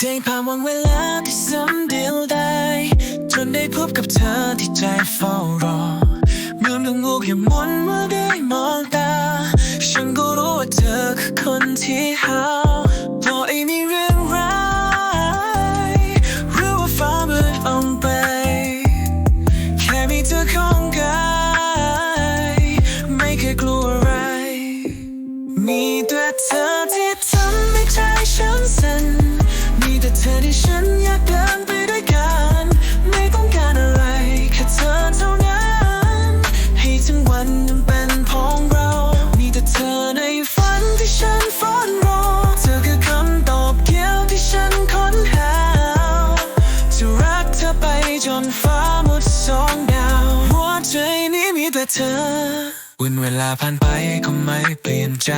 ได้ผ่านวันเวลาที่ซ้ำเดียวได้ จนได้พบกับเธอที่ใจเฝ้ารอเมื่อดวงงูแค่มนเมื่อได้มองตา ฉันก็รู้ว่าเธอคือคนที่หาต่อไอ้มีเรื่องร้ายหรือว่าฟ้ามืดอองไป แค่มีเธอข้างกาย ไม่เคยกลัวอะไรมี ธอที่ฉันอยากเดินไปด้วยกัน ไม่ต้องการอะไร แค่เธอเท่านั้น ให้ทั้งวันยังเป็นของเรา มีแต่เธอในฝันที่ฉันฝันรอ เธอคือคำตอบเดียวที่ฉันค้นหา จะรักเธอไปจนฟ้าหมดสองดาวหัวใจนี้มีแต่เธอ วันเวลาผ่านไปก็ไม่เปลี่ยนใจ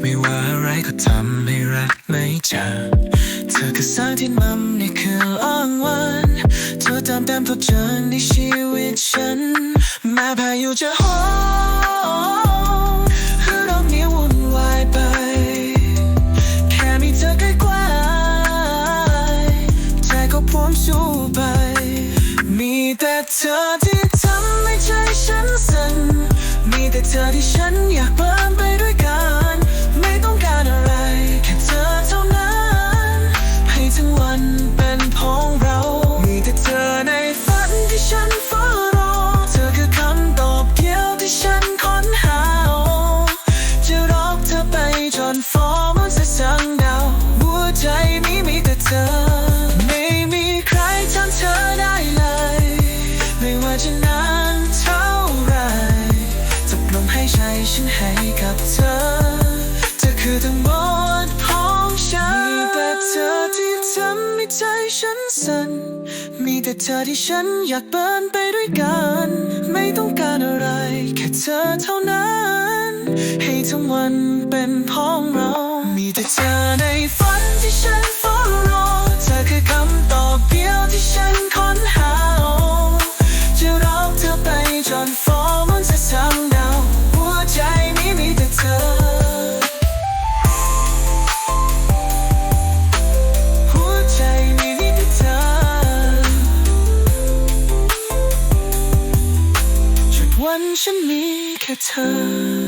ไม่ว่าอะไรก็ทำให้รักไม่จาง เธอคือแสงที่นำในคืนอ้างวันเธอตามเต็มทุกเจนในชีวิตฉันแม้พายุจะโหมให้โลกนี้วุ่นวายไป แค่มีเธอใกล้ๆใจก็พร้อมสู้ไป มีแต่เธอที่ทำให้ใจฉันสั่นมีแต่เธอที่ฉันอยากไปันเป็นของเรา มีแต่เธอในฝันที่ฉันเฝ้ารอ เธอคือคำตอบเดียวที่ฉันค้นหา จะรักเธอไปจนฟ้ามันจะสังดาวหัวใจนี้มีแต่เธอ ไม่มีใครทำเธอได้เลย ไม่ว่าจะนานเท่าไรจับลมให้ใจฉันให้ ฉันสั่นมีแต่เธอที่ฉันอยากเปินไปด้วยกัน ไม่ต้องการอะไร แค่เธอเท่านั้น ให้ทั้งวันเป็นของเรา มีแต่เธอในฝันที่ฉัน แค่เธอ